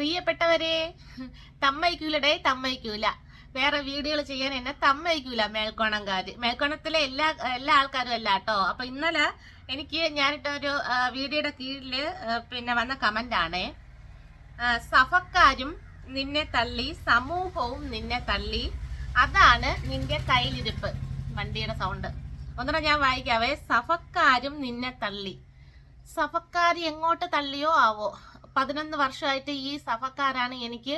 പ്രിയപ്പെട്ടവരെ തമ്മയ്ക്കൂലടേ തമ്മയ്ക്കൂല. വേറെ വീഡിയോകൾ ചെയ്യാൻ എന്നെ തമ്മയ്ക്കൂല മേൽക്കോണംകാർ മേൽക്കോണത്തിലെ എല്ലാ എല്ലാ ആൾക്കാരും അല്ല കേട്ടോ. അപ്പൊ ഇന്നലെ എനിക്ക് ഞാനിട്ട ഒരു വീഡിയോയുടെ കീഴിൽ പിന്നെ വന്ന കമന്റ് ആണേ. സഫക്കാരും നിന്നെ തള്ളി സമൂഹവും നിന്നെ തള്ളി. അതാണ് നിന്റെ കയ്യിലിരിപ്പ്. വണ്ടിയുടെ സൗണ്ട് ഒന്നുകൂടെ ഞാൻ വായിക്കാവേ. സഫക്കാരും നിന്നെ തള്ളി. സഫക്കാർ എങ്ങോട്ട് തള്ളിയോ ആവോ? പതിനൊന്ന് വർഷമായിട്ട് ഈ സഭക്കാരാണ് എനിക്ക്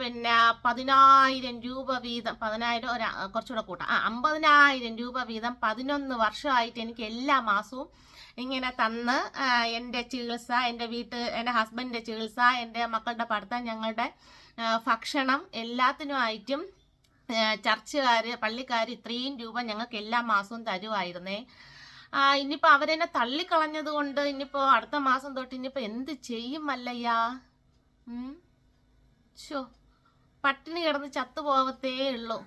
പിന്നെ പതിനായിരം രൂപ വീതം പതിനായിരം ഒരു കുറച്ചുകൂടെ കൂട്ടാം. ആ അമ്പതിനായിരം രൂപ വീതം പതിനൊന്ന് വർഷമായിട്ട് എനിക്ക് എല്ലാ മാസവും ഇങ്ങനെ തന്ന് എന്റെ ചികിത്സ എന്റെ വീട്ട് എന്റെ ഹസ്ബൻഡിന്റെ ചികിത്സ എന്റെ മക്കളുടെ പഠിത്തം ഞങ്ങളുടെ ഭക്ഷണം എല്ലാത്തിനുമായിട്ടും ചർച്ചുകാർ പള്ളിക്കാർ ഇത്രയും രൂപ ഞങ്ങൾക്ക് എല്ലാ മാസവും തരുമായിരുന്നേ. ഇനിയിപ്പോൾ അവരെന്നെ തള്ളിക്കളഞ്ഞത് കൊണ്ട് ഇനിയിപ്പോൾ അടുത്ത മാസം തൊട്ട് ഇനിയിപ്പോൾ എന്ത് ചെയ്യും അല്ലയ്യാ? ശോ പട്ടിണി കിടന്ന് ചത്തുപോകത്തേ ഉള്ളൂ.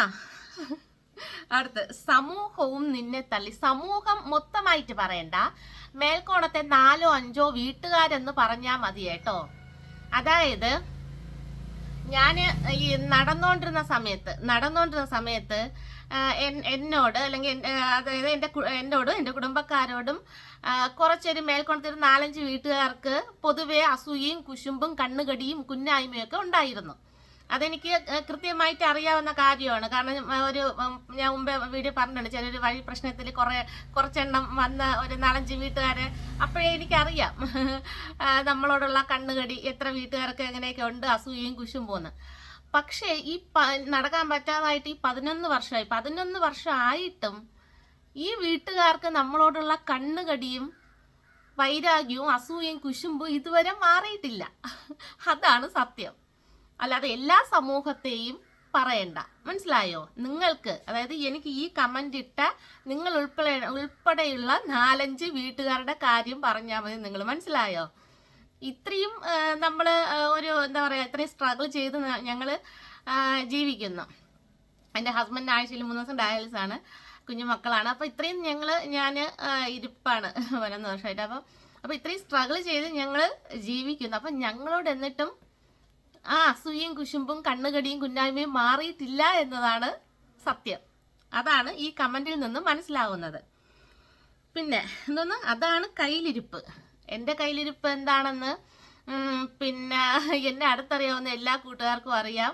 ആ അടുത്ത്. സമൂഹവും നിന്നെ തള്ളി. സമൂഹം മൊത്തമായിട്ട് പറയണ്ട. മേൽക്കോണത്തെ നാലോ അഞ്ചോ വീട്ടുകാരെന്ന് പറഞ്ഞാൽ മതി കേട്ടോ. അതായത് ഞാൻ ഈ നടന്നുകൊണ്ടിരുന്ന സമയത്ത് നടന്നുകൊണ്ടിരുന്ന സമയത്ത് എന്നോട് അല്ലെങ്കിൽ അതായത് എന്റെ എന്നോടും എന്റെ കുടുംബക്കാരോടും കുറച്ചൊരു മേൽക്കൊണ്ടൊരു നാലഞ്ച് വീട്ടുകാർക്ക് പൊതുവെ അസൂയയും കുശുമ്പും കണ്ണുകടിയും കുന്നായ്മയൊക്കെ ഉണ്ടായിരുന്നു. അതെനിക്ക് കൃത്യമായിട്ട് അറിയാവുന്ന കാര്യമാണ്. കാരണം ഒരു ഞാൻ മുമ്പേ വീഡിയോ പറഞ്ഞിട്ടുണ്ട്. ചിലൊരു വഴി പ്രശ്നത്തിൽ കുറേ കുറച്ചെണ്ണം വന്ന ഒരു നാലഞ്ച് വീട്ടുകാരെ അപ്പോഴേ എനിക്കറിയാം. നമ്മളോടുള്ള കണ്ണുകടി എത്ര വീട്ടുകാർക്ക് എങ്ങനെയൊക്കെ ഉണ്ട് അസൂയയും കുശുമ്പോന്ന് പക്ഷേ ഈ നടക്കാൻ പറ്റാതായിട്ട് ഈ പതിനൊന്ന് വർഷമായി. പതിനൊന്ന് വർഷമായിട്ടും ഈ വീട്ടുകാർക്ക് നമ്മളോടുള്ള കണ്ണുകടിയും വൈരാഗ്യവും അസൂയയും കുശുമ്പും ഇതുവരെ മാറിയിട്ടില്ല. അതാണ് സത്യം. അല്ലാതെ എല്ലാ സമൂഹത്തെയും പറയണ്ട. മനസ്സിലായോ? നിങ്ങൾക്ക് അതായത് എനിക്ക് ഈ കമന്റ് ഇട്ട നിങ്ങൾ ഉൾപ്പെടെ ഉൾപ്പെടെയുള്ള നാലഞ്ച് വീട്ടുകാരുടെ കാര്യം പറഞ്ഞാൽ മതി. നിങ്ങൾ മനസ്സിലായോ? ഇത്രയും നമ്മൾ ഒരു എന്താ പറയുക ഇത്രയും സ്ട്രഗിൾ ചെയ്ത് ഞങ്ങൾ ജീവിക്കുന്നു. എന്റെ ഹസ്ബൻഡ് ആഴ്ചയിൽ മൂന്ന് ദിവസം ഡയാലിസ് ആണ്. കുഞ്ഞു മക്കളാണ്. അപ്പോൾ ഇത്രയും ഞങ്ങൾ ഞാൻ ഇരിപ്പാണ് പതിനൊന്ന് വർഷമായിട്ട്. അപ്പം അപ്പോൾ ഇത്രയും സ്ട്രഗിൾ ചെയ്ത് ഞങ്ങൾ ജീവിക്കുന്നു. അപ്പം ഞങ്ങളോട് എന്നിട്ടും ആ അസൂയയും കുശുമ്പും കണ്ണുകടിയും കുന്നായ്മയും മാറിയിട്ടില്ല എന്നതാണ് സത്യം. അതാണ് ഈ കമന്റിൽ നിന്നും മനസ്സിലാവുന്നത്. പിന്നെ എന്തോന്ന്? അതാണ് കയ്യിലിരിപ്പ്. എന്റെ കയ്യിലിരിപ്പ് എന്താണെന്ന് പിന്നെ എന്നെ അടുത്തറിയാവുന്ന എല്ലാ കൂട്ടുകാർക്കും അറിയാം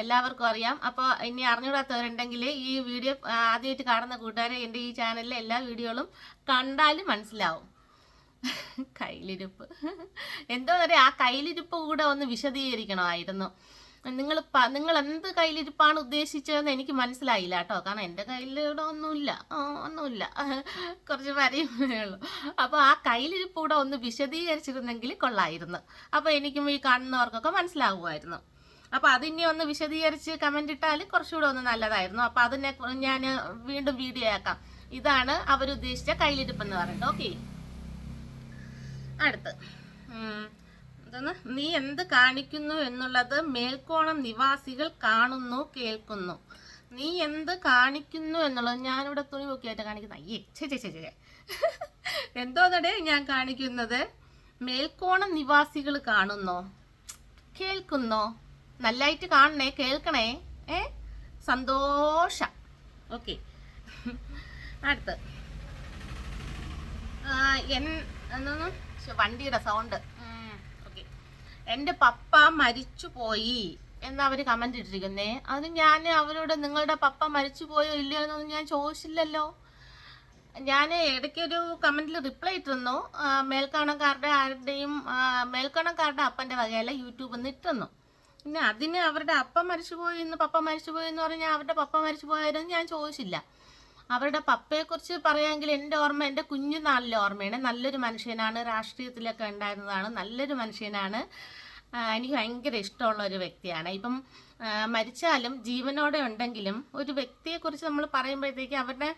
എല്ലാവർക്കും അറിയാം. അപ്പോൾ ഇനി അറിഞ്ഞുകൂടാത്തവരുണ്ടെങ്കിൽ ഈ വീഡിയോ ആദ്യമായിട്ട് കാണുന്ന കൂട്ടുകാരെ എന്റെ ഈ ചാനലിലെ എല്ലാ വീഡിയോകളും കണ്ടാലും മനസ്സിലാവും. കയ്യിലിരിപ്പ്. എന്തോ പറയാ ആ കയ്യിലിരിപ്പ് കൂടെ ഒന്ന് വിശദീകരിക്കണമായിരുന്നു. നിങ്ങൾ നിങ്ങൾ എന്ത് കയ്യിലിരിപ്പാണ് ഉദ്ദേശിച്ചതെന്ന് എനിക്ക് മനസ്സിലായില്ല കേട്ടോ. കാരണം എന്റെ കയ്യിലൂടെ ഒന്നുമില്ല. ഒന്നുമില്ല. കുറച്ച് വരയേ ഉള്ളൂ. അപ്പോൾ ആ കയ്യിലിരിപ്പ് കൂടെ ഒന്ന് വിശദീകരിച്ചിരുന്നെങ്കിൽ കൊള്ളായിരുന്നു. അപ്പോൾ എനിക്കും ഈ കാണുന്നവർക്കൊക്കെ മനസ്സിലാകുമായിരുന്നു അപ്പോൾ അതിനെ ഒന്ന് വിശദീകരിച്ച് കമന്റ് ഇട്ടാൽ കുറച്ചുകൂടെ ഒന്ന് നല്ലതായിരുന്നു. അപ്പോൾ അതിനെ ഞാൻ വീണ്ടും വീഡിയോ ആക്കാം. ഇതാണ് അവരുദ്ദേശിച്ച കയ്യിലിരിപ്പ് എന്ന് പറയുന്നത് ഓക്കെ അടുത്ത് എന്താണ് നീ എന്ത് കാണിക്കുന്നു എന്നുള്ളത് മേൽക്കോണം നിവാസികൾ കാണുന്നു കേൾക്കുന്നു. നീ എന്ത് കാണിക്കുന്നു എന്നുള്ളത് ഞാനിവിടെ തുണി പൊക്കിയായിട്ട് കാണിക്കുന്ന അയ്യേ ചേ ചേ ചേ എന്തോന്നടേ ഞാൻ കാണിക്കുന്നത്? മേൽക്കോണം നിവാസികൾ കാണുന്നോ? കേൾക്കുന്നോ? നല്ലായിട്ട് കാണണേ കേൾക്കണേ ഏ? സന്തോഷം. ഓക്കെ. അടുത്ത്. എൻ വണ്ടിയുടെ സൗണ്ട്. എന്റെ പപ്പ മരിച്ചുപോയി എന്ന് അവർ കമന്റ് ഇട്ടിരിക്കുന്നേ? അത് ഞാൻ അവരോട് നിങ്ങളുടെ പപ്പ മരിച്ചു പോയോ ഇല്ലയോ എന്നൊന്നും ഞാൻ ചോദിച്ചില്ലല്ലോ. ഞാൻ ഇടയ്ക്കൊരു കമന്റിൽ റിപ്ലൈ ഇട്ടിരുന്നു. മേൽക്കണക്കാരുടെ ആരുടെയും മേൽക്കണക്കാരുടെ അപ്പന്റെ വകയല്ല യൂട്യൂബിൽ നിന്ന് ഇട്ടിരുന്നു. പിന്നെ അതിന് അവരുടെ അപ്പ മരിച്ചു പോയി എന്ന് പപ്പ മരിച്ചുപോയി എന്ന് പറഞ്ഞാൽ അവരുടെ പപ്പ മരിച്ചു പോയായിരുന്നു ഞാൻ ചോദിച്ചില്ല. അവരുടെ പപ്പയെക്കുറിച്ച് പറയാമെങ്കിൽ എന്റെ ഓർമ്മ എന്റെ കുഞ്ഞുനാളിലെ ഓർമ്മയാണ്. നല്ലൊരു മനുഷ്യനാണ്. രാഷ്ട്രീയത്തിലൊക്കെ ഉണ്ടായിരുന്നതാണ്. നല്ലൊരു മനുഷ്യനാണ്. എനിക്ക് ഭയങ്കര ഇഷ്ടമുള്ള ഒരു വ്യക്തിയാണ്. ഇപ്പം മരിച്ചാലും ജീവനോടെ ഉണ്ടെങ്കിലും ഒരു വ്യക്തിയെക്കുറിച്ച് നമ്മൾ പറയുമ്പോഴത്തേക്ക് അവരുടെ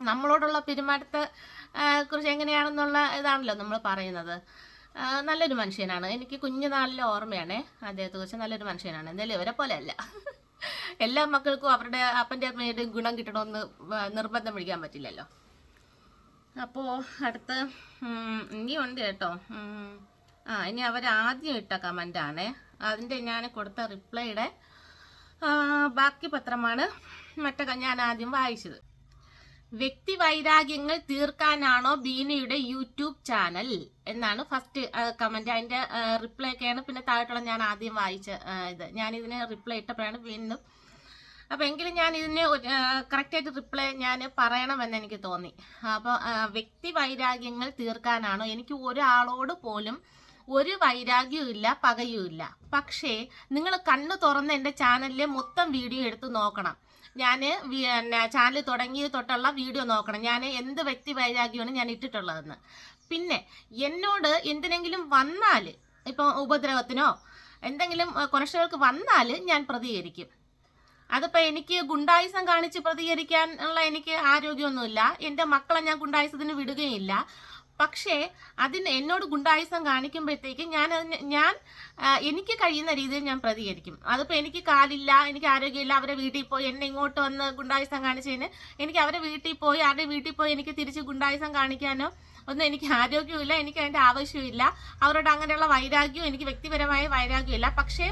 നമ്മളോടുള്ള പെരുമാറ്റത്തെ കുറിച്ച് എങ്ങനെയാണെന്നുള്ള ഇതാണല്ലോ നമ്മൾ പറയുന്നത്. നല്ലൊരു മനുഷ്യനാണ്. എനിക്ക് കുഞ്ഞുനാളിലെ ഓർമ്മയാണ് അദ്ദേഹത്തെ കുറിച്ച് നല്ലൊരു മനുഷ്യനാണ്. എന്തായാലും ഇവരെ പോലെ അല്ല എല്ലാ മക്കൾക്കും അവരുടെ അപ്പന്റെ അമ്മയുടെയും ഗുണം കിട്ടണമെന്ന് നിർബന്ധം പിടിക്കാൻ പറ്റില്ലല്ലോ. അപ്പോൾ അടുത്ത് ഇനിയുണ്ട് കേട്ടോ. ആ ഇനി അവർ ആദ്യം ഇട്ട കമന്റാണ് അതിന്റെ ഞാൻ കൊടുത്ത റിപ്ലൈയുടെ ബാക്കി പത്രമാണ് മറ്റൊക്കെ ഞാൻ ആദ്യം വായിച്ചത്. വ്യക്തി വൈരാഗ്യങ്ങൾ തീർക്കാനാണോ ബീനയുടെ യൂട്യൂബ് ചാനൽ? എന്നാണ് ഫസ്റ്റ് കമന്റ് അതിന്റെ റിപ്ലൈ ഒക്കെയാണ്. പിന്നെ താഴെയുള്ള ഞാൻ ആദ്യം വായിച്ച ഇത്. ഞാൻ ഇതിന് റിപ്ലൈ ഇട്ടപ്പോഴാണ് വീണ്ടും. അപ്പൊ എങ്കിലും ഞാൻ ഇതിന് കറക്റ്റായിട്ട് റിപ്ലൈ ഞാൻ പറയണമെന്ന് എനിക്ക് തോന്നി. അപ്പോൾ വ്യക്തി വൈരാഗ്യങ്ങൾ തീർക്കാനാണോ? എനിക്ക് ഒരാളോട് പോലും ഒരു വൈരാഗ്യവും ഇല്ല പകയും ഇല്ല പക്ഷേ നിങ്ങൾ കണ്ണു തുറന്ന് എന്റെ ചാനലിലെ മൊത്തം വീഡിയോ എടുത്ത് നോക്കണം. ഞാൻ ചാനൽ തുടങ്ങിയത് തൊട്ടുള്ള വീഡിയോ നോക്കണം. ഞാൻ എന്ത് വ്യക്തി വൈരാഗ്യമാണ് ഞാൻ ഇട്ടിട്ടുള്ളതെന്ന്. പിന്നെ എന്നോട് എന്തിനെങ്കിലും വന്നാൽ ഇപ്പോൾ ഉപദ്രവത്തിനോ എന്തെങ്കിലും കുറച്ചുകൾക്ക് വന്നാൽ ഞാൻ പ്രതികരിക്കും. അതിപ്പോൾ എനിക്ക് ഗുണ്ടായുസം കാണിച്ച് പ്രതികരിക്കാനുള്ള എനിക്ക് ആരോഗ്യമൊന്നുമില്ല. എന്റെ മക്കളെ ഞാൻ ഗുണ്ടായുസത്തിന് വിടുകയില്ല. പക്ഷേ അതിന് എന്നോട് ഗുണ്ടായുസം കാണിക്കുമ്പോഴത്തേക്ക് ഞാൻ ഞാൻ എനിക്ക് കഴിയുന്ന രീതിയിൽ ഞാൻ പ്രതികരിക്കും. അതിപ്പോൾ എനിക്ക് കാലില്ല എനിക്ക് ആരോഗ്യമില്ല അവരെ വീട്ടിൽ പോയി എന്നെ ഇങ്ങോട്ട് വന്ന് ഗുണ്ടായുസം കാണിച്ചതിന് എനിക്ക് അവരെ വീട്ടിൽ പോയി ആരുടെ വീട്ടിൽ പോയി എനിക്ക് തിരിച്ച് ഗുണ്ടായുസം കാണിക്കാനോ ഒന്നും എനിക്ക് ആരോഗ്യമില്ല എനിക്ക് അതിന്റെ ആവശ്യമില്ല അവരോട് അങ്ങനെയുള്ള വൈരാഗ്യവും എനിക്ക് വ്യക്തിപരമായ വൈരാഗ്യമില്ല പക്ഷേ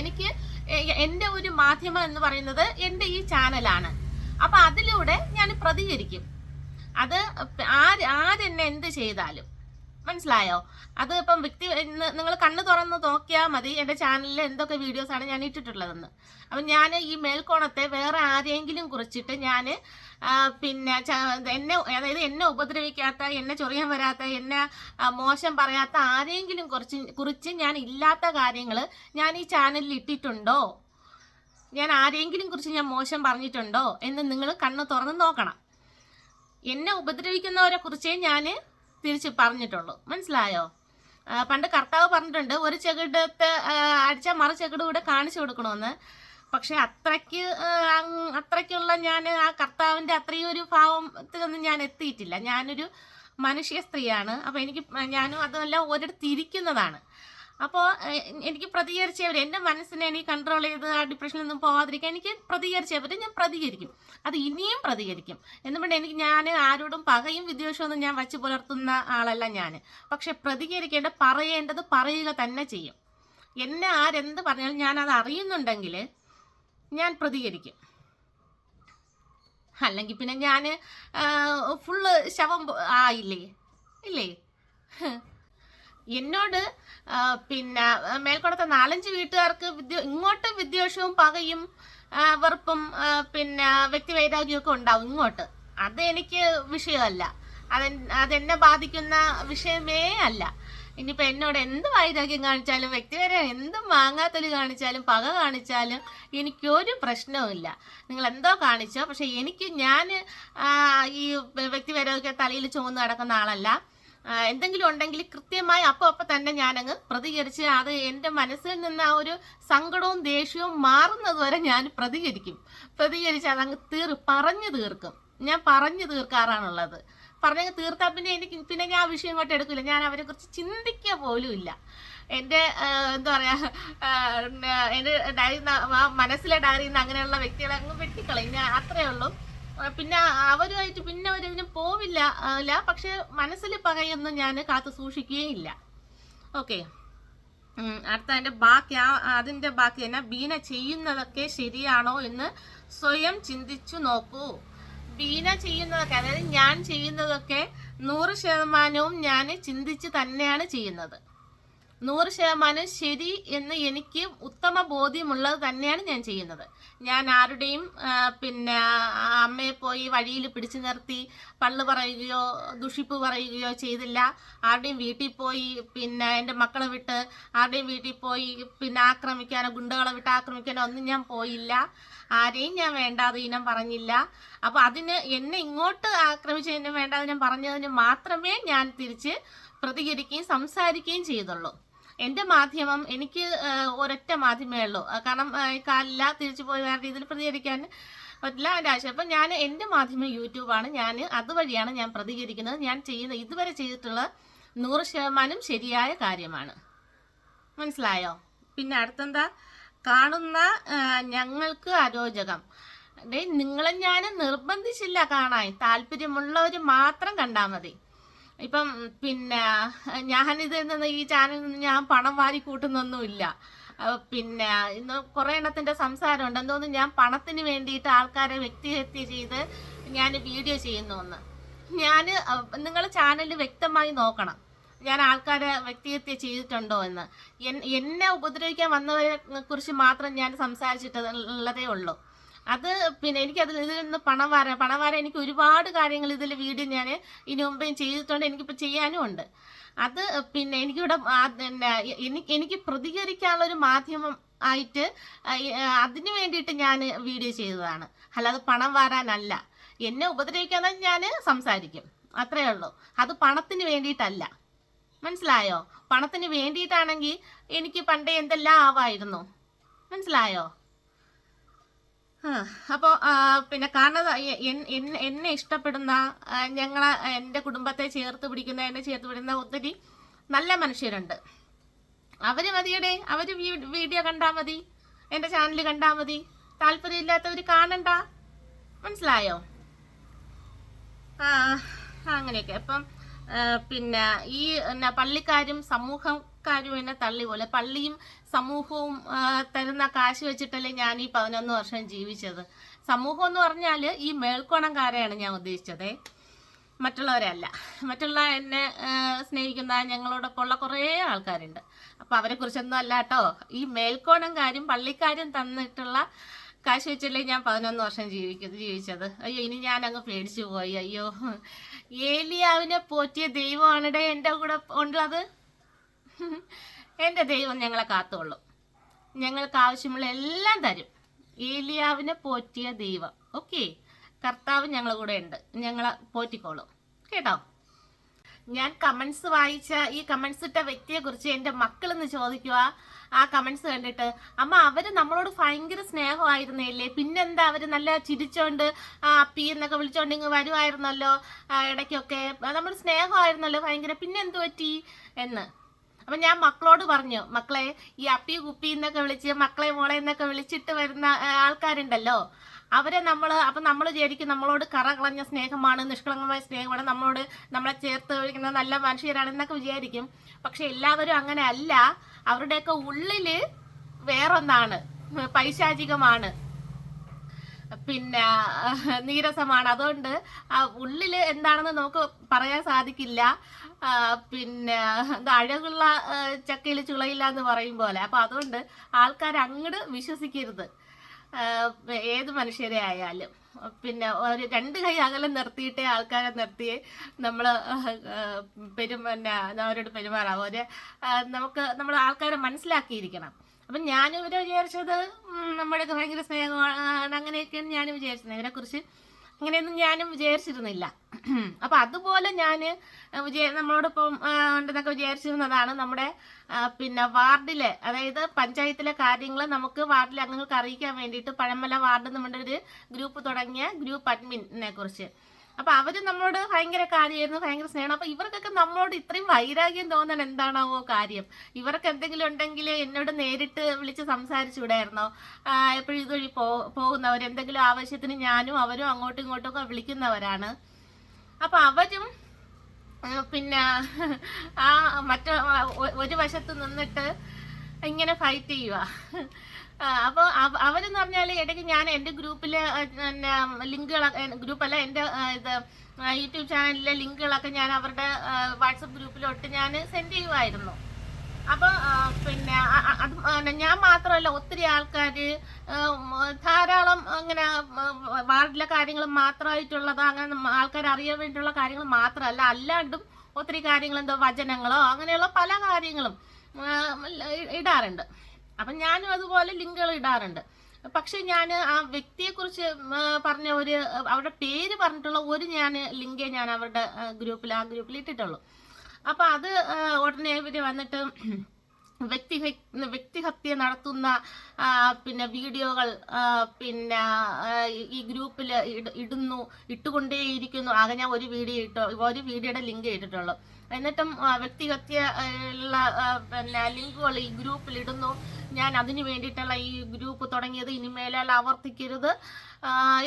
എനിക്ക് എന്റെ ഒരു മാധ്യമം എന്ന് പറയുന്നത് എന്റെ ഈ ചാനലാണ്. അപ്പം അതിലൂടെ ഞാൻ പ്രതികരിക്കും. അത് ആര് ആരെന്നെ എന്ത് ചെയ്താലും? മനസ്സിലായോ? അത് ഇപ്പം വ്യക്തി നിങ്ങൾ കണ്ണു തുറന്ന് നോക്കിയാൽ മതി. എന്റെ ചാനലിൽ എന്തൊക്കെ വീഡിയോസാണ് ഞാൻ ഇട്ടിട്ടുള്ളതെന്ന്. അപ്പം ഞാൻ ഈ മേൽക്കോണത്തെ വേറെ ആരെങ്കിലും കുറിച്ചിട്ട് ഞാൻ പിന്നെ എന്നെ അതായത് എന്നെ ഉപദ്രവിക്കാത്ത എന്നെ ചൊറിയാൻ വരാത്ത എന്നെ മോശം പറയാത്ത ആരെങ്കിലും കുറിച്ച് കുറിച്ച് ഞാൻ ഇല്ലാത്ത കാര്യങ്ങൾ ഞാൻ ഈ ചാനലിൽ ഇട്ടിട്ടുണ്ടോ? ഞാൻ ആരെങ്കിലും കുറിച്ച് ഞാൻ മോശം പറഞ്ഞിട്ടുണ്ടോ എന്ന് നിങ്ങൾ കണ്ണ് തുറന്ന് നോക്കണം. എന്നെ ഉപദ്രവിക്കുന്നവരെ കുറിച്ചേ ഞാൻ തിരിച്ച് പറഞ്ഞിട്ടുള്ളൂ. മനസ്സിലായോ? പണ്ട് കർത്താവ് പറഞ്ഞിട്ടുണ്ട് ഒരു ചെകിടത്ത് അടിച്ച മറു ചെകിട് കൂടെ കാണിച്ചു കൊടുക്കണമെന്ന്. പക്ഷെ അത്രയ്ക്ക് അത്രയ്ക്കുള്ള ഞാൻ ആ കർത്താവിന്റെ അത്രയും ഒരു ഭാവത്തിലൊന്നും ഞാൻ എത്തിയിട്ടില്ല. ഞാനൊരു മനുഷ്യ സ്ത്രീയാണ്. അപ്പോൾ എനിക്ക് ഞാനും അതെല്ലാം ഒരിടത്ത് ഇരിക്കുന്നതാണ്. അപ്പോൾ എനിക്ക് പ്രതികരിച്ചേ പറ്റും. എന്റെ മനസ്സിനെ എനിക്ക് കൺട്രോൾ ചെയ്ത് ആ ഡിപ്രഷനിൽ നിന്നും പോവാതിരിക്കാൻ എനിക്ക് പ്രതികരിച്ചേ പറ്റും. ഞാൻ പ്രതികരിക്കും. അത് ഇനിയും പ്രതികരിക്കും. എന്നുകൊണ്ട് എനിക്ക് ഞാൻ ആരോടും പകയും വിദ്വേഷമൊന്നും ഞാൻ വച്ച് പുലർത്തുന്ന ആളല്ല ഞാൻ പക്ഷെ പ്രതികരിക്കേണ്ട പറയേണ്ടത് പറയുക തന്നെ ചെയ്യും. എന്നെ ആരെന്ത് പറഞ്ഞാലും ഞാൻ അത് അറിയുന്നുണ്ടെങ്കിൽ ഞാൻ പ്രതികരിക്കും. അല്ലെങ്കിൽ പിന്നെ ഞാൻ ഫുള്ള് ശവം ആയില്ലേ ഇല്ലേ. എന്നോട് പിന്നെ ആ, മേൽക്കോടത്തെ നാലഞ്ച് വീട്ടുകാർക്ക് വിദ്യ ഇങ്ങോട്ട് വിദ്വേഷവും പകയും വെറുപ്പും പിന്നെ വ്യക്തിവൈരാഗ്യമൊക്കെ ഉണ്ടാവും ഇങ്ങോട്ട്. അത് എനിക്ക് വിഷയമല്ല. അതെ അതെന്നെ ബാധിക്കുന്ന വിഷയമേ അല്ല. ഇനിയിപ്പോൾ എന്നോട് എന്ത് വൈരാഗ്യം കാണിച്ചാലും വ്യക്തിപരം എന്ത് മാങ്ങാത്തൊലി കാണിച്ചാലും പക കാണിച്ചാലും എനിക്കൊരു പ്രശ്നവുമില്ല നിങ്ങൾ എന്തോ കാണിച്ചോ? പക്ഷേ എനിക്ക് ഞാൻ ഈ വ്യക്തിപരമൊക്കെ തലയിൽ ചുമന്ന് നടക്കുന്ന ആളല്ല. എന്തെങ്കിലും ഉണ്ടെങ്കിൽ കൃത്യമായി അപ്പോൾ അപ്പം തന്നെ ഞാനങ്ങ് പ്രതികരിച്ച് അത് എന്റെ മനസ്സിൽ നിന്ന് ആ ഒരു സങ്കടവും ദേഷ്യവും മാറുന്നത് വരെ ഞാൻ പ്രതികരിക്കും. പ്രതികരിച്ച് അതങ്ങ് തീർ പറഞ്ഞു തീർക്കും. ഞാൻ പറഞ്ഞു തീർക്കാറാണുള്ളത്. പറഞ്ഞങ്ങ് തീർത്താൽ പിന്നെ എനിക്ക് പിന്നെ ഞാൻ ആ വിഷയം ഇങ്ങോട്ട് എടുക്കില്ല ഞാൻ അവരെ കുറിച്ച് ചിന്തിക്കുക പോലും ഇല്ല. എന്റെ എന്താ പറയുക എന്റെ ഡയറി മനസ്സിലെ ഡയറിയിൽ നിന്ന് അങ്ങനെയുള്ള വ്യക്തികളെ അങ്ങ് വെട്ടിക്കളയും. ഞാൻ അത്രയേ ഉള്ളൂ. പിന്നെ അവരുമായിട്ട് പിന്നെ അവരതിന് പോവില്ല അല്ല പക്ഷെ മനസ്സിൽ പകയൊന്നും ഞാൻ കാത്തു സൂക്ഷിക്കുകയും ഇല്ല ഓക്കെ. അടുത്ത അതിന്റെ ബാക്കി ആ അതിന്റെ ബാക്കി തന്നെ ബീന ചെയ്യുന്നതൊക്കെ ശരിയാണോ എന്ന് സ്വയം ചിന്തിച്ചു നോക്കൂ. ബീന ചെയ്യുന്നതൊക്കെ അതായത് ഞാൻ ചെയ്യുന്നതൊക്കെ നൂറ് ശതമാനവും ഞാൻ ചിന്തിച്ച് തന്നെയാണ് ചെയ്യുന്നത്. നൂറ് ശതമാനം ശരി എന്ന് എനിക്ക് ഉത്തമ ബോധ്യമുള്ളത് തന്നെയാണ് ഞാൻ ചെയ്യുന്നത്. ഞാൻ ആരുടെയും പിന്നെ അമ്മയെ പോയി വഴിയിൽ പിടിച്ചു നിർത്തി പള്ളു പറയുകയോ ദുഷിപ്പ് പറയുകയോ ചെയ്തില്ല. ആരുടെയും വീട്ടിൽ പോയി പിന്നെ എന്റെ മക്കളെ വിട്ട് ആരുടെയും വീട്ടിൽ പോയി പിന്നെ ആക്രമിക്കാനോ ഗുണ്ടകളെ വിട്ട് ആക്രമിക്കാനോ ഒന്നും ഞാൻ പോയില്ല. ആരെയും ഞാൻ വേണ്ടാതെ ഇനം പറഞ്ഞില്ല. അപ്പോൾ അതിന് എന്നെ ഇങ്ങോട്ട് ആക്രമിച്ചതിന് ഞാൻ പറഞ്ഞതിന് മാത്രമേ ഞാൻ തിരിച്ച് പ്രതികരിക്കുകയും സംസാരിക്കുകയും ചെയ്തുള്ളൂ. എന്റെ മാധ്യമം എനിക്ക് ഒരൊറ്റ മാധ്യമേ ഉള്ളൂ. കാരണം കാലില്ല തിരിച്ചു പോയി വേറെ രീതിയിൽ പ്രതികരിക്കാൻ പറ്റില്ല എന്റെ ആശയം അപ്പം ഞാൻ എന്റെ മാധ്യമം യൂട്യൂബാണ് ഞാൻ അതുവഴിയാണ് ഞാൻ പ്രതികരിക്കുന്നത്. ഞാൻ ചെയ്യുന്ന ഇതുവരെ ചെയ്തിട്ടുള്ള നൂറ് ശതമാനം ശരിയായ കാര്യമാണ്. മനസ്സിലായോ? പിന്നെ അടുത്തെന്താ? കാണുന്ന ഞങ്ങൾക്ക് അരോചകം. നിങ്ങളെ ഞാൻ നിർബന്ധിച്ചില്ല കാണാൻ. താല്പര്യമുള്ളവർ മാത്രം കണ്ടാൽ മതി. ഇപ്പം പിന്നെ ഞാനിത് നിന്ന് ഈ ചാനലിൽ നിന്ന് ഞാൻ പണം വാരി കൂട്ടുന്നൊന്നുമില്ല. പിന്നെ ഇന്ന് കുറേ എണ്ണത്തിന്റെ സംസാരമുണ്ട്. എന്തോന്ന് ഞാൻ പണത്തിന് വേണ്ടിയിട്ട് ആൾക്കാരെ വ്യക്തിഹത്യ ചെയ്ത് ഞാൻ വീഡിയോ ചെയ്യുന്നു എന്ന് ഞാൻ നിങ്ങൾ ചാനൽ വ്യക്തമായി നോക്കണം. ഞാൻ ആൾക്കാരെ വ്യക്തിഹത്യ ചെയ്തിട്ടുണ്ടോ എന്ന്. എന്നെ ഉപദ്രവിക്കാൻ വന്നവരെ കുറിച്ച് മാത്രം ഞാൻ സംസാരിച്ചിട്ടുള്ളതേ ഉള്ളൂ. അത് പിന്നെ എനിക്ക് അതിൽ ഇതിൽ നിന്ന് പണം വരാൻ പണം വരാൻ എനിക്ക് ഒരുപാട് കാര്യങ്ങൾ ഇതിൽ വീഡിയോ ഞാൻ ഇനി മുമ്പേ ചെയ്തിട്ടുണ്ട് എനിക്കിപ്പോൾ ചെയ്യാനും ഉണ്ട്. അത് പിന്നെ എനിക്കിവിടെ എനിക്ക് എനിക്ക് പ്രതികരിക്കാനുള്ള ഒരു മാധ്യമം ആയിട്ട് അതിന് വേണ്ടിയിട്ട് ഞാൻ വീഡിയോ ചെയ്തതാണ്. അല്ലാതെ പണം വരാനല്ല. എന്നെ ഉപദ്രവിക്കാതെ ഞാൻ സംസാരിക്കും. അത്രയേ ഉള്ളൂ. അത് പണത്തിന് വേണ്ടിയിട്ടല്ല. മനസ്സിലായോ? പണത്തിന് വേണ്ടിയിട്ടാണെങ്കിൽ എനിക്ക് പണ്ടേ എന്തെല്ലാം ആവായിരുന്നു? മനസ്സിലായോ? അപ്പോൾ പിന്നെ കാരണം എന്നെ ഇഷ്ടപ്പെടുന്ന ഞങ്ങളെ എന്റെ കുടുംബത്തെ ചേർത്ത് പിടിക്കുന്ന എന്നെ ചേർത്ത് പിടിക്കുന്ന ഒത്തിരി നല്ല മനുഷ്യരുണ്ട്. അവർ മതിയടെ അവർ വീ- വീഡിയോ കണ്ടാൽ മതി എന്റെ ചാനൽ കണ്ടാൽ മതി. താല്പര്യമില്ലാത്തവർ കാണണ്ട. മനസ്സിലായോ? ആ അങ്ങനെയൊക്കെ. അപ്പം പിന്നെ ഈ പള്ളിക്കാരും സമൂഹക്കാരും എന്നെ തള്ളി പോലെ പള്ളിയും സമൂഹവും തരുന്ന കാശ് വെച്ചിട്ടല്ലേ ഞാൻ ഈ പതിനൊന്ന് വർഷം ജീവിച്ചത്. സമൂഹം എന്ന് പറഞ്ഞാൽ ഈ മേൽക്കോണംകാരെയാണ് ഞാൻ ഉദ്ദേശിച്ചത്. മറ്റുള്ളവരല്ല മറ്റുള്ള എന്നെ സ്നേഹിക്കുന്ന ഞങ്ങളോടൊപ്പം ഉള്ള കുറേ ആൾക്കാരുണ്ട്. അപ്പോൾ അവരെ കുറിച്ചൊന്നും അല്ല കേട്ടോ ഈ മേൽക്കോണംകാരും പള്ളിക്കാരും തന്നിട്ടുള്ള കാശ് വെച്ചല്ലേ ഞാൻ പതിനൊന്ന് വർഷം ജീവിക്കുന്നത് ജീവിച്ചത്. അയ്യോ ഇനി ഞാൻ അങ്ങ് പേടിച്ചു പോയി. അയ്യോ ഏലിയാവിനെ പോറ്റിയ ദൈവമാണിടെ എന്റെ കൂടെ ഉള്ളത്. എന്റെ ദൈവം ഞങ്ങളെ കാത്തുകൊള്ളും ഞങ്ങൾക്ക് ആവശ്യമുള്ള എല്ലാം തരും. ഏലിയാവിനെ പോറ്റിയ ദൈവം. ഓക്കെ. കർത്താവ് ഞങ്ങളുടെ കൂടെ ഉണ്ട്. ഞങ്ങളെ പോറ്റിക്കോളും. കേട്ടോ? ഞാൻ കമൻസ് വായിച്ച ഈ കമൻസ് ഇട്ട വ്യക്തിയെ കുറിച്ച് എന്റെ മക്കളെന്ന് ചോദിക്കുക ആ കമൻസ് കണ്ടിട്ട് അമ്മ അവർ നമ്മളോട് ഭയങ്കര സ്നേഹമായിരുന്നില്ലേ? പിന്നെന്താ അവർ നല്ല ചിരിച്ചോണ്ട് അപ്പി എന്നൊക്കെ വിളിച്ചോണ്ട് ഇങ്ങ് വരുമായിരുന്നല്ലോ ഇടയ്ക്കൊക്കെ. നമ്മൾ സ്നേഹമായിരുന്നല്ലോ ഭയങ്കര. പിന്നെ എന്ത് പറ്റി? എന്ന്. അപ്പൊ ഞാൻ മക്കളോട് പറഞ്ഞു മക്കളെ ഈ അപ്പി കുപ്പി എന്നൊക്കെ വിളിച്ച് മക്കളെ മോളെ എന്നൊക്കെ വിളിച്ചിട്ട് വരുന്ന ആൾക്കാരുണ്ടല്ലോ. അവരെ നമ്മൾ അപ്പം നമ്മൾ വിചാരിക്കും നമ്മളോട് കറ കളഞ്ഞ സ്നേഹമാണ് നിഷ്കളങ്കമായ സ്നേഹമാണ് നമ്മളോട് നമ്മളെ ചേർത്ത് വിളിക്കുന്ന നല്ല മനുഷ്യരാണ് എന്നൊക്കെ വിചാരിക്കും. പക്ഷെ എല്ലാവരും അങ്ങനെ അല്ല. അവരുടെയൊക്കെ ഉള്ളിൽ വേറൊന്നാണ് പൈശാചികമാണ്. പിന്നെ നീരസമാണ്. അതുകൊണ്ട് ആ ഉള്ളിൽ എന്താണെന്ന് നമുക്ക് പറയാൻ സാധിക്കില്ല. പിന്നെ അഴകുള്ള ചക്കയിൽ ചുളയില്ല എന്ന് പറയും പോലെ. അപ്പൊ അതുകൊണ്ട് ആൾക്കാർ അങ്ങട് വിശ്വസിക്കരുത്. ഏത് മനുഷ്യരെ ആയാലും. പിന്നെ ഒരു രണ്ട് കൈ അകലം നിർത്തിയിട്ടേ ആൾക്കാരെ നിർത്തി നമ്മൾ പെരും പിന്നെ അവരോട് പെരുമാറാം ഒരു നമുക്ക് നമ്മൾ ആൾക്കാരെ മനസ്സിലാക്കിയിരിക്കണം. അപ്പം ഞാനും ഇവരെ വിചാരിച്ചത് ഉം, നമ്മുടെയൊക്കെ ഭയങ്കര സ്നേഹമാണ്. അങ്ങനെയൊക്കെയാണ് ഞാനും വിചാരിച്ചത്. ഇവരെ കുറിച്ച് അങ്ങനെയൊന്നും ഞാനും വിചാരിച്ചിരുന്നില്ല. അപ്പം അതുപോലെ ഞാൻ നമ്മളോടൊപ്പം ഉണ്ടെന്നൊക്കെ വിചാരിച്ചിരുന്നതാണ് നമ്മുടെ പിന്നെ വാർഡിലെ അതായത് പഞ്ചായത്തിലെ കാര്യങ്ങൾ നമുക്ക് വാർഡിലെ അംഗങ്ങൾക്ക് അറിയിക്കാൻ വേണ്ടിയിട്ട് പഴമല വാർഡ് നമ്മുടെ ഒരു ഗ്രൂപ്പ് തുടങ്ങിയ ഗ്രൂപ്പ് അഡ്മിനെ കുറിച്ച്. അപ്പൊ അവർ നമ്മളോട് ഭയങ്കര കാര്യമായിരുന്നു ഭയങ്കര സ്നേഹം. അപ്പൊ ഇവർക്കൊക്കെ നമ്മളോട് ഇത്രയും വൈരാഗ്യം തോന്നാൻ എന്താണാവോ കാര്യം? ഇവർക്ക് എന്തെങ്കിലും ഉണ്ടെങ്കിൽ എന്നോട് നേരിട്ട് വിളിച്ച് സംസാരിച്ചുകൂടായിരുന്നോ എപ്പോഴും ഇതുവഴി പോ പോകുന്നവർ എന്തെങ്കിലും ആവശ്യത്തിന് ഞാനും അവരും അങ്ങോട്ടും ഇങ്ങോട്ടും ഒക്കെ വിളിക്കുന്നവരാണ്. അപ്പൊ അവരും പിന്നെ ആ മറ്റ ഒരു വശത്ത് നിന്നിട്ട് ഇങ്ങനെ ഫൈറ്റ് ചെയ്യുക അപ്പോൾ അവരെന്ന് പറഞ്ഞാൽ ഇടയ്ക്ക് ഞാൻ എന്റെ ഗ്രൂപ്പിൽ ലിങ്കുകളൊക്കെ ഗ്രൂപ്പല്ല എന്റെ ഇത് യൂട്യൂബ് ചാനലിലെ ലിങ്കുകളൊക്കെ ഞാൻ അവരുടെ വാട്സപ്പ് ഗ്രൂപ്പിലോട്ട് ഞാൻ സെൻഡ് ചെയ്യുമായിരുന്നു അപ്പോൾ പിന്നെ അത് ഞാൻ മാത്രമല്ല ഒത്തിരി ആൾക്കാർ ധാരാളം അങ്ങനെ വാർഡിലെ കാര്യങ്ങൾ മാത്രമായിട്ടുള്ളത് അങ്ങനെ ആൾക്കാർ അറിയാൻ വേണ്ടിയുള്ള കാര്യങ്ങൾ മാത്രമല്ല അല്ലാണ്ടും ഒത്തിരി കാര്യങ്ങൾ എന്തോ വചനങ്ങളോ അങ്ങനെയുള്ള പല കാര്യങ്ങളും ഇടാറുണ്ട്. അപ്പം ഞാനും അതുപോലെ ലിങ്കുകൾ ഇടാറുണ്ട്. പക്ഷെ ഞാൻ ആ വ്യക്തിയെക്കുറിച്ച് കുറിച്ച് പറഞ്ഞ ഒരു അവരുടെ പേര് പറഞ്ഞിട്ടുള്ള ഒരു ഞാൻ ലിങ്കേ ഞാൻ അവരുടെ ഗ്രൂപ്പിൽ ആ ഗ്രൂപ്പിൽ ഇട്ടിട്ടുള്ളൂ. അപ്പം അത് ഉടനെ ഇവർ വന്നിട്ട് വ്യക്തി വ്യക്തിഹത്യ നടത്തുന്ന പിന്നെ വീഡിയോകൾ പിന്നെ ഈ ഗ്രൂപ്പിൽ ഇടുന്നു ഇട്ടുകൊണ്ടേയിരിക്കുന്നു. ആകെ ഞാൻ ഒരു വീഡിയോ ഇട്ടോ ഒരു വീഡിയോയുടെ ലിങ്ക് ഇട്ടിട്ടുള്ളൂ. എന്നിട്ടും ഉള്ള പിന്നെ ലിങ്കുകൾ ഈ ഗ്രൂപ്പിൽ ഇടുന്നു. ഞാൻ അതിനു വേണ്ടിയിട്ടുള്ള ഈ ഗ്രൂപ്പ് തുടങ്ങിയത് ഇനിമേലാൽ ആവർത്തിക്കരുത്.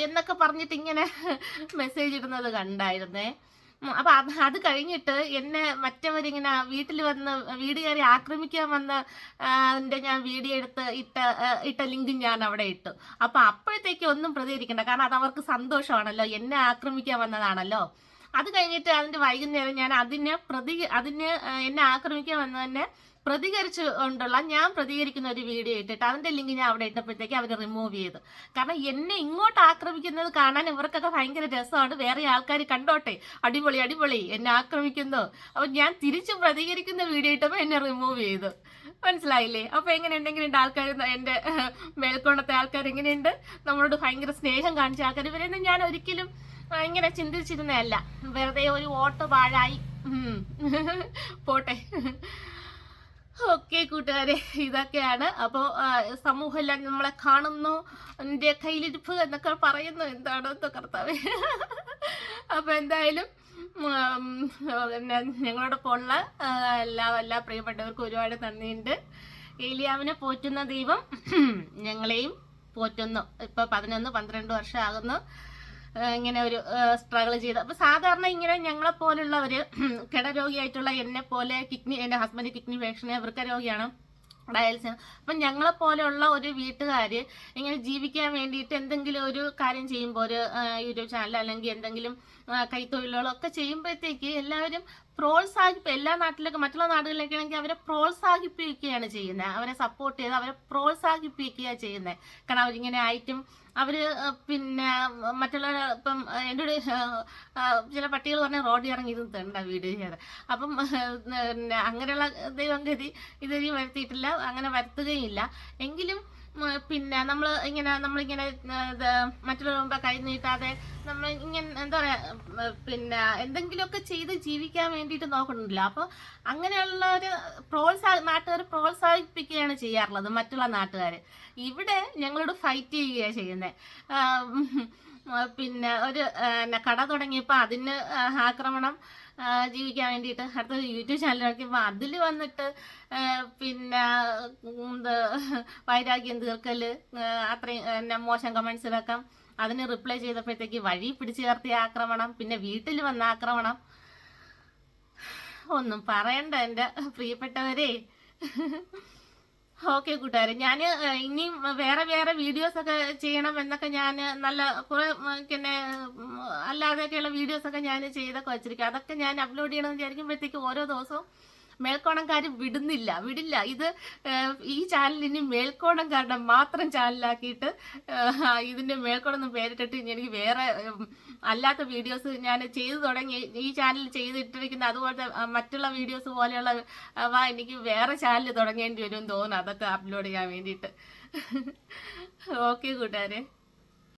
എന്നൊക്കെ പറഞ്ഞിട്ട് ഇങ്ങനെ മെസ്സേജ് ഇടുന്നത് കണ്ടായിരുന്നേ. അപ്പൊ അത് അത് കഴിഞ്ഞിട്ട് എന്നെ മറ്റവരിങ്ങനെ വീട്ടിൽ വന്ന് വീട് കയറി ആക്രമിക്കാൻ വന്ന എന്റെ ഞാൻ വീഡിയോ എടുത്ത് ഇട്ട ഇട്ട ലിങ്ക് ഞാൻ അവിടെ ഇട്ടു. അപ്പൊ അപ്പോഴത്തേക്ക് ഒന്നും പ്രതികരിക്കണ്ട. കാരണം അത് അവർക്ക് സന്തോഷമാണല്ലോ. എന്നെ ആക്രമിക്കാൻ വന്നതാണല്ലോ. അത് കഴിഞ്ഞിട്ട് അതിന്റെ വൈകുന്നേരം ഞാൻ അതിനെ പ്രതി അതിന് എന്നെ ആക്രമിക്കാൻ വന്നതിനെ പ്രതികരിച്ചു കൊണ്ടുള്ള ഞാൻ പ്രതികരിക്കുന്ന ഒരു വീഡിയോ ഇട്ടിട്ട് അതിന്റെ ലിങ്ക് ഞാൻ അവിടെ ഇട്ടപ്പോഴത്തേക്ക് അവർ റിമൂവ് ചെയ്തു. കാരണം എന്നെ ഇങ്ങോട്ട് ആക്രമിക്കുന്നത് കാണാൻ ഇവർക്കൊക്കെ ഭയങ്കര രസമാണ്. വേറെ ആൾക്കാർ കണ്ടോട്ടെ? അടിപൊളി അടിപൊളി. എന്നെ ആക്രമിക്കുന്നു. അപ്പൊ ഞാൻ തിരിച്ചു പ്രതികരിക്കുന്ന വീഡിയോ ഇട്ടപ്പോൾ എന്നെ റിമൂവ് ചെയ്തു. മനസ്സിലായില്ലേ? അപ്പൊ എങ്ങനെ ഉണ്ടെങ്കിലും ആൾക്കാർ എന്റെ മേൽക്കോണത്തെ ആൾക്കാർ എങ്ങനെയുണ്ട് നമ്മളോട് ഭയങ്കര സ്നേഹം കാണിച്ച ആൾക്കാർ ഇവരെയൊന്നും ഞാൻ ഒരിക്കലും ഇങ്ങനെ ചിന്തിച്ചിരുന്നതല്ല. വെറുതെ ഒരു ഓട്ടോ പാഴായി. പോട്ടെ. ഓക്കെ കൂട്ടുകാരെ ഇതൊക്കെയാണ്. അപ്പോൾ സമൂഹമെല്ലാം നമ്മളെ കാണുന്നു. എന്റെ കയ്യിലിരിപ്പ് എന്നൊക്കെ പറയുന്നു. എന്താണോ എന്തോ കർത്താവേ. അപ്പോൾ എന്തായാലും ഞങ്ങളോടൊപ്പം ഉള്ള എല്ലാ എല്ലാ പ്രിയപ്പെട്ടവർക്കും ഒരുപാട് നന്ദിയുണ്ട്. ഏലിയാവിനെ പോറ്റുന്ന ദൈവം ഞങ്ങളെയും പോറ്റുന്നു. ഇപ്പൊ പതിനൊന്ന് പന്ത്രണ്ട് വർഷം ആകുന്നു ഇങ്ങനെ ഒരു സ്ട്രഗിൾ ചെയ്ത്. അപ്പൊ സാധാരണ ഇങ്ങനെ ഞങ്ങളെ പോലുള്ളവര് കിടരോഗിയായിട്ടുള്ള എന്നെ പോലെ കിഡ്നി എന്റെ ഹസ്ബൻഡ് കിഡ്നി പേഷ്യന് വൃക്കരോഗിയാണ്. ഡയാലിസിന് അപ്പം ഞങ്ങളെ പോലെയുള്ള ഒരു വീട്ടുകാര് ഇങ്ങനെ ജീവിക്കാൻ വേണ്ടിയിട്ട് എന്തെങ്കിലും ഒരു കാര്യം ചെയ്യുമ്പോൾ ഒരു യൂട്യൂബ് ചാനൽ അല്ലെങ്കിൽ എന്തെങ്കിലും കൈത്തൊഴിലുകളൊക്കെ ചെയ്യുമ്പോഴത്തേക്ക് എല്ലാവരും പ്രോത്സാഹിപ്പ് എല്ലാ നാട്ടിലൊക്കെ മറ്റുള്ള നാടുകളിലൊക്കെ ആണെങ്കിൽ അവരെ പ്രോത്സാഹിപ്പിക്കുകയാണ് ചെയ്യുന്നത് അവരെ സപ്പോർട്ട് ചെയ്ത് അവരെ പ്രോത്സാഹിപ്പിക്കുകയാണ് ചെയ്യുന്നത് കാരണം അവരിങ്ങനെ ആയിട്ടും അവർ പിന്നെ മറ്റുള്ള ഇപ്പം എന്റെ ഒരു ചില പട്ടികൾ പറഞ്ഞാൽ റോഡിൽ ഇറങ്ങി ഇത് തണ്ട വീട് ചെയ്യാറ്. അപ്പം അങ്ങനെയുള്ള ദൈവം ഗതി ഇതുവരെയും വരുത്തിയിട്ടില്ല. അങ്ങനെ വരുത്തുകയില്ല എങ്കിലും പിന്നെ നമ്മൾ ഇങ്ങനെ നമ്മളിങ്ങനെ മറ്റുള്ളവർ കൈ നീട്ടാതെ നമ്മൾ ഇങ്ങനെ എന്താ പറയാ പിന്നെ എന്തെങ്കിലുമൊക്കെ ചെയ്ത് ജീവിക്കാൻ വേണ്ടിയിട്ട് നോക്കണില്ല അപ്പോൾ അങ്ങനെയുള്ള ഒരു പ്രോത്സാഹ നാട്ടുകാർ പ്രോത്സാഹിപ്പിക്കുകയാണ് ചെയ്യാറുള്ളത് മറ്റുള്ള നാട്ടുകാർ ഇവിടെ ഞങ്ങളോട് ഫൈറ്റ് ചെയ്യുകയാണ് ചെയ്യുന്നത് പിന്നെ ഒരു കട തുടങ്ങിയപ്പോൾ അതിന് ആക്രമണം ജീവിക്കാൻ വേണ്ടിയിട്ട്. അടുത്ത യൂട്യൂബ് ചാനൽ നോക്കിയപ്പോൾ അതിൽ വന്നിട്ട് പിന്നെ എന്ത് വൈരാഗ്യം തീർക്കൽ അത്രയും എന്നെ മോശം കമൻസിലൊക്കെ അതിന് റിപ്ലൈ ചെയ്തപ്പോഴത്തേക്ക് വഴി പിടിച്ചു ചേർത്തിയ ആക്രമണം പിന്നെ വീട്ടിൽ വന്ന ആക്രമണം. ഒന്നും പറയണ്ട എന്റെ പ്രിയപ്പെട്ടവരെ. ഓക്കെ കൂട്ടുകാരെ. ഞാൻ ഇനിയും വേറെ വേറെ വീഡിയോസ് ഒക്കെ ചെയ്യണം എന്നൊക്കെ ഞാൻ നല്ല കുറെ പിന്നെ അല്ലാതെയൊക്കെയുള്ള വീഡിയോസ് ഒക്കെ ഞാൻ ചെയ്തൊക്കെ വെച്ചിരിക്കും. അതൊക്കെ ഞാൻ അപ്ലോഡ് ചെയ്യണമെന്ന് വിചാരിക്കുമ്പോഴത്തേക്ക് ഓരോ ദിവസവും മേൽക്കോണംകാർ വിടുന്നില്ല. വിടില്ല. ഇത് ഈ ചാനൽ ഇനി മേൽക്കോണംകാരുടെ മാത്രം ചാനലാക്കിയിട്ട് ഇതിന്റെ ഇതിന്റെ മേൽക്കോണം ഒന്നും പേരിട്ടിട്ട് എനിക്ക് വേറെ അല്ലാത്ത വീഡിയോസ് ഞാൻ ചെയ്തു തുടങ്ങി. ഈ ചാനൽ ചെയ്തിട്ടിരിക്കുന്ന അതുപോലത്തെ മറ്റുള്ള വീഡിയോസ് പോലെയുള്ള എനിക്ക് വേറെ ചാനൽ തുടങ്ങേണ്ടി വരും തോന്നുന്നു. അതൊക്കെ അപ്ലോഡ് ചെയ്യാൻ വേണ്ടിയിട്ട്. ഓക്കെ കൂട്ടുകാരെ.